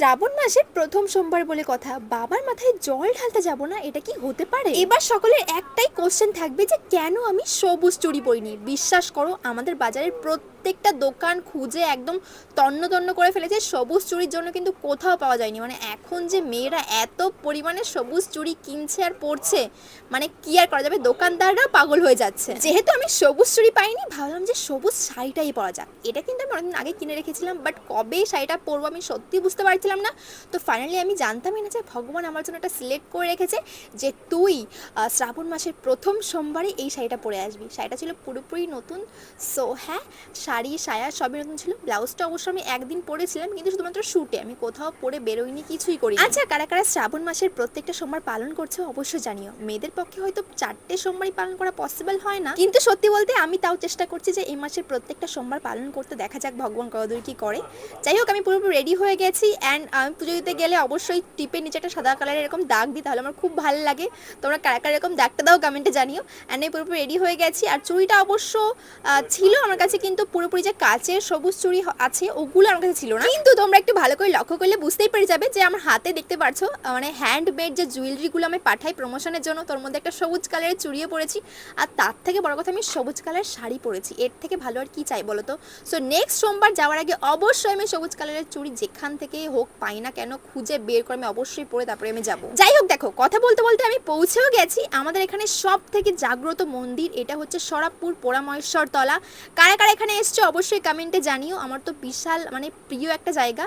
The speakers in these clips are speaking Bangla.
শ্রাবণ মাসের প্রথম সোমবার বলে কথা। বাবার মাথায় জল ঢালতে যাব না, এটা কি হতে পারে? এবার সকলের একটাই কোশ্চেন থাকবে যে, কেন আমি সবুজ চুড়ি পরিনি? বিশ্বাস করো, আমাদের বাজারের প্রত্যেকটা দোকান খুঁজে একদম তন্ন তন্ন করে ফেলেছে। সবুজ চুরির জন্য কিন্তু কোথাও পাওয়া যায়নি। মানে এখন যে মেয়েরা এত পরিমাণে সবুজ চুড়ি কিনছে আর পরছে মানে কি আর করা যাবে? দোকানদাররা পাগল হয়ে যাচ্ছে। যেহেতু আমি সবুজ চুড়ি পাইনি, ভাবলাম যে সবুজ শাড়িটাই পরা যাক। এটা কিন্তু আমি অনেকদিন আগে কিনে রেখেছিলাম বাট কবে শাড়িটা পরবো আমি সত্যি বুঝতে পারছিলাম না। তো ফাইনালি আমি জানতামই না যে ভগবান আমার জন্য একটা সিলেক্ট করে রেখেছে যে তুই শ্রাবণ মাসের প্রথম সোমবারে এই শাড়িটা পরে আসবি। শাড়িটা ছিল পুরোপুরি নতুন। সো হ্যাঁ শাড়ি, সায়া সবই নতুন ছিল। ব্লাউজটা অবশ্য আমি একদিন পরেছিলাম, কিন্তু শুধুমাত্র শ্যুটে আমি কোথাও পরে বেরোইনি, কিছুই করি আচ্ছা কারা কারা শ্রাবণ মাসের প্রত্যেকটা সোমবার পালন করছে অবশ্যই জানিও। মেয়েদের পক্ষে হয়তো চারটে সোমবারই পালন করা পসিবল হয় না। কিন্তু সত্যি বলতে আমি তাও চেষ্টা করছি যে এই মাসের প্রত্যেকটা সোমবার পালন করতে দেখা যাক ভগবান কতদূর কি করে। যাই হোক, আমি পুরোপুরি রেডি হয়ে গেছি অ্যান্ড আমি পুজো দিতে গেলে অবশ্যই টিপের নিচে একটা সাদা কালারের এরকম দাগ দিই, তাহলে আমার খুব ভালো লাগে। তোমরা কারা কারা এরকম দাগটা দাও কমেন্টে জানিও। অ্যান্ড আমি পুরোপুরি রেডি হয়ে গেছি। আর চুড়িটা অবশ্য ছিল আমার কাছে, কিন্তু পুরোপুরি যে কাচের সবুজ চুড়ি আছে, ওগুলো আমার কাছে ছিল না। কিন্তু তোমরা একটু ভালো করে লক্ষ্য করলে বুঝতেই পেরে যাবে যে আমার হাতে দেখতে পারছ মানে হ্যান্ডমেড যে জুয়েলারিগুলো আমি পাঠাই প্রমোশনের জন্য, তোর মধ্যে একটা সবুজ কালারের চুড়িও পরেছি। আর তার থেকে বড় কথা, আমি সবুজ কালারের শাড়ি পরেছি। এর থেকে ভালো আর কি চাই বলো তো? সো নেক্সট সোমবার যাওয়ার আগে অবশ্যই আমি সবুজ কালারের চুড়ি যেখান থেকে হোক পাই না কেন, খুঁজে বের করে আমি অবশ্যই পরে তারপরে আমি যাব। যাই হোক দেখো, কথা বলতে বলতে আমি পৌঁছেও গেছি। আমাদের এখানে সব থেকে জাগ্রত মন্দির এটা হচ্ছে সরাবপুর পোড়ামহেশ্বর তলা কারা কারা এখানে এসছো অবশ্যই কমেন্টে জানিও। আমার তো বিশাল মানে প্রিয় একটা জায়গা।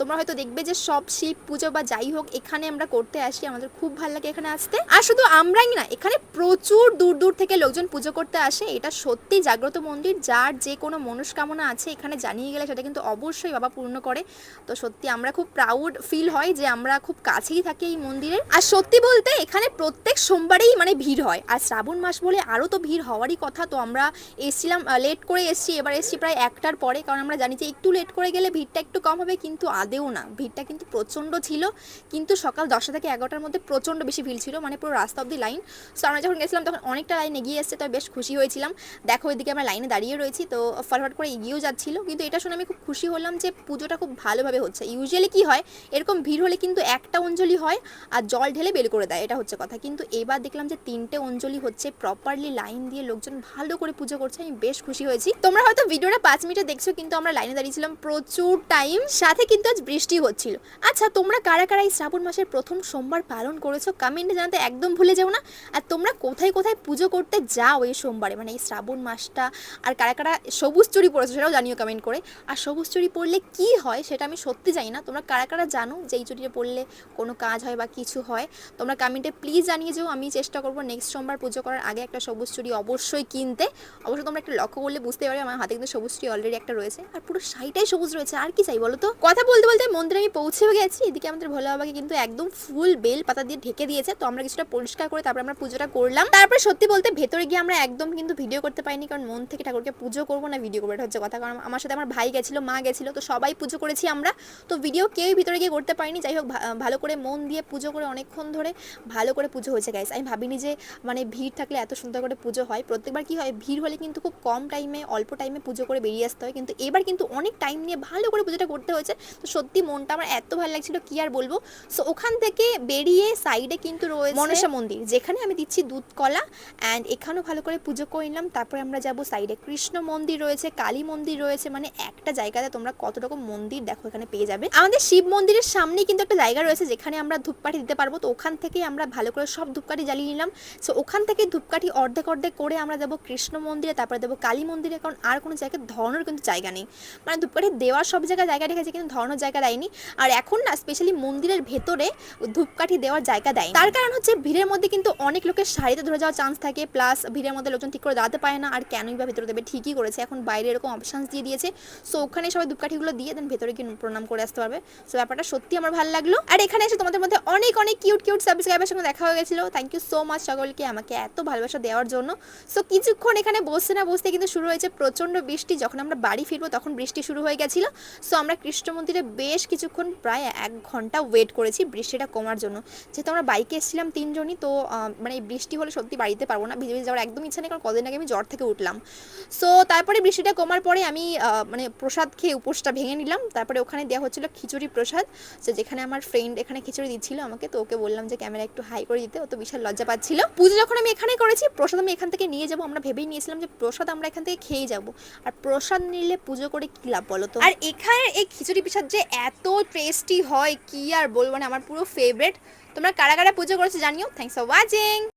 তোমরা হয়তো দেখবে যে সব শিব পুজো বা যাই হোক, এখানে আমরা করতে আসি। আমাদের খুব ভালো লাগে এখানে আসতে। আর শুধু আমরাই না, এখানে প্রচুর দূর দূর থেকে লোকজন পুজো করতে আসে। এটা সত্যি জাগ্রত মন্দির। যার যে কোনো মনস্কামনা আছে এখানে জানিয়ে গেলে সেটা কিন্তু অবশ্যই বাবা পূর্ণ করে। তো সত্যি আমরা খুব প্রাউড ফিল হয় যে আমরা খুব কাছেই থাকি এই মন্দিরের আর সত্যি বলতে এখানে প্রত্যেক সোমবারেই মানে ভিড় হয়। আর শ্রাবণ মাস বলে আরও তো ভিড় হওয়ারই কথা, তো আমরা এসছিলাম লেট করে এসছি, এবার এসছি প্রায় একটার পরে, কারণ আমরা জানি যে একটু লেট করে গেলে ভিড়টা একটু কম হবে, কিন্তু আদেও না। ভিড়টা কিন্তু প্রচণ্ড ছিল, কিন্তু সকাল দশটা থেকে এগারোটার মধ্যে প্রচণ্ড বেশি ভিড় ছিল মানে পুরো রাস্তা অব্দি লাইন সো আমরা যখন গেছিলাম, তখন অনেকটা লাইন এগিয়ে এসছে তো বেশ খুশি হয়েছিলাম। দেখো, ওইদিকে আমরা লাইনে দাঁড়িয়ে রয়েছি, তো ফটফট করে এগিয়েও যাচ্ছিল, কিন্তু এটা শুনে আমি খুব খুশি হলাম যে পুজোটা খুব ভালোভাবে হচ্ছে। ইউজুয়ালি কি হয়? এরকম ভিড় হলে কিন্তু একটা অঞ্জলি হয় আর জল ঢেলে বের করে দেয়, এটা হচ্ছে কথা। কিন্তু এবার দেখলাম যে তিনটে অঞ্জলি হচ্ছে প্রপারলি লাইন দিয়ে লোকজন ভালো করে পুজো করছে, আমি বেশ খুশি হয়েছি। তোমরা হয়তো ভিডিওটা পাঁচ মিনিটে দেখছ, কিন্তু আমরা লাইনে দাঁড়িয়েছিলাম প্রচুর টাইম সাথে কিন্তু আজ বৃষ্টি হচ্ছিল। আচ্ছা তোমরা কারা কারা এই শ্রাবণ মাসের প্রথম সোমবার পালন করেছ কমেন্টে জানাতে একদম ভুলে যাও না। আর তোমরা কোথায় কোথায় পুজো করতে যাও এই সোমবারে? মানে এই শ্রাবণ মাসটা, আর কারা কারা সবুজ চুরি পড়েছো সেটাও জানিও কমেন্ট করে। আর সবুজ চুরি পড়লে কি হয় সেটা আমি সত্যি জানি না তোমরা কারা কারা জানো যে এই চুরিটা পড়লে কোনো কাজ হয় বা কিছু হয়? তোমরা কমেন্টে প্লিজ জানিয়ে যাও, আমি চেষ্টা করব নেক্সট সোমবার পুজো করার আগে একটা সবুজ চুরি অবশ্যই কিনতে। অবশ্যই তোমরা একটু লক্ষ্য করলে বুঝতে পারবে, আমার হাতে কিন্তু সবুজ চুরি অলরেডি একটা রয়েছে। আর পুরো শাড়িটাই সবুজ রয়েছে, আর কি চাই বলো তো? কথা বলতে বলতে মন্দিরে আমি পৌঁছেও গেছি, এদিকে আমাদের ভোলা বাবাকে কিন্তু একদম ফুল বেল পাতা দিয়ে ঢেকে দিয়েছে। তো আমরা কিছুটা পরিষ্কার করে তারপর আমরা পুজোটা করলাম। তারপরে সত্যি বলতে ভেতরে গিয়ে আমরা একদম কিন্তু ভিডিও করতে পারিনি, কারণ মন থেকে ঠাকুরকে পুজো করব না ভিডিও করব, এটা হচ্ছে কথা। কারণ আমার সাথে আমার ভাই গেছিল, মা গেছিল, তো সবাই পুজো করেছি আমরা। তো ভিডিও কেউই ভিতরে গিয়ে করতে পারিনি। যাই হোক ভালো করে মন দিয়ে পুজো করে অনেকক্ষণ ধরে ভালো করে পুজো হয়েছে গাইস আমি ভাবিনি যে মানে ভিড় থাকলে এত সুন্দর করে পুজো হয়। প্রত্যেকবার কি হয় ভিড় হলে কিন্তু খুব কম টাইমে অল্প টাইমে পুজো করে বেরিয়ে আসতে হয়। কিন্তু এবার কিন্তু অনেক টাইম নিয়ে ভালো করে পুজোটা করতে হয়েছে। তো সত্যি মনটা আমার এত ভালো লাগছিল কি আর বলব? সো ওখান থেকে বেরিয়ে সাইডে কিন্তু রয়েছে মনসা মন্দির। যেখানে আমি দিচ্ছি দুধ কলা অ্যান্ড এখানেও ভালো করে পুজো করে নিলাম। তারপরে আমরা যাব সাইডে কৃষ্ণ মন্দির রয়েছে কালী মন্দির রয়েছে। মানে একটা জায়গাতে তোমরা কত রকম মন্দির দেখো এখানে পেয়ে যাবে। আমাদের শিব মন্দিরের সামনেই কিন্তু একটা জায়গা রয়েছে যেখানে আমরা ধূপকাঠি দিতে পারব। তো ওখান থেকেই আমরা ভালো করে সব ধূপকাঠি জ্বালিয়ে নিলাম। সো ওখান থেকে ধূপকাঠি অর্ধেক অর্ধেক করে আমরা যাব কৃষ্ণ মন্দিরে, তারপরে দেবো কালী মন্দিরে, কারণ আর কোনো জায়গায় ধরানোর কিন্তু জায়গা নেই। মানে ধূপকাঠি দেওয়ার সব জায়গায় জায়গা রেখেছে কিন্তু ধরানোর জায়গা দেয়নি। আর এখন না স্পেশালি মন্দিরের ভেতরে ধূপকাঠি দেওয়ার জায়গা দেয় তার কারণ হচ্ছে ভিড়ের মধ্যে কিন্তু অনেক লোকের শাড়িতে ধরে যাওয়ার চান্স থাকে। প্লাস ভিড়ের মধ্যে লোকজন ঠিক করে দাঁড়াতে পারে না। আর কেনই বা ভেতরে দেবে? ঠিকই করেছে। এখন বাইরে এরকম অপশানস দিয়ে দিয়েছে। সো ওখানে সবাই ধূপকাঠিগুলো দিয়ে দেন ভেতরে গিয়ে প্রণাম করে আসতে পারবে। সো ব্যাপারটা সত্যি আমার ভালো লাগল। আর এখানে এসে তোমাদের মধ্যে অনেক অনেক কিউট কিউট সাবস্ক্রাইবার সঙ্গে দেখা হয়ে গেছিল। থ্যাংক ইউ সো মাচ সকলকে আমাকে এত ভালোবাসা দেওয়ার জন্য। সো কিছুক্ষণ এখানে বসতে না বসতে কিন্তু শুরু হয়েছে প্রচণ্ড বৃষ্টি। যখন আমরা বাড়ি ফিরবো তখন বৃষ্টি শুরু হয়ে গেছিল। সো আমরা কৃষ্ণ মন্দিরে বেশ কিছুক্ষণ প্রায় এক ঘণ্টা ওয়েট করেছি বৃষ্টিটা কমার জন্য। যেহেতু আমরা বাইকে এসেছিলাম তিনজনই, তো মানে বৃষ্টি হলে সত্যি বাড়িতে পারব না। ভিজে ভিজে যাওয়ার একদম ইচ্ছা নেই, কারণ কদিন আগে আমি জ্বর থেকে উঠলাম। সো তারপরে বৃষ্টিটা কমার পরে আমি মানে প্রসাদ খেয়ে উপোসটা ভেঙে নিলাম। তারপরে ওখানে দেওয়া হচ্ছিল খিচুড়ি প্রসাদ। তো যেখানে আমার ফ্রেন্ড এখানে খিচুড়ি দিচ্ছিল আমাকে, তো ওকে বললাম যে ক্যামেরা একটু হাই করে দিতে। ও তো বিশাল লজ্জা পাচ্ছিল। পুজো যখন আমি এখানে করেছি, প্রসাদ আমি এখান থেকে নিয়ে যাব। আমরা ভেবেই নিয়েছিলাম যে, প্রসাদ আমরা এখান থেকে খেয়ে যাব। আর প্রসাদ নিলে পুজো করে কি লাভ বলো তো? আর এখানে এই খিচুড়ি প্রসাদ যে এত টেস্টি হয়, কি আর বলব না, আমার পুরো ফেভারিট তোমরা কারা কারা পুজো করেছ জানিও। Thanks for watching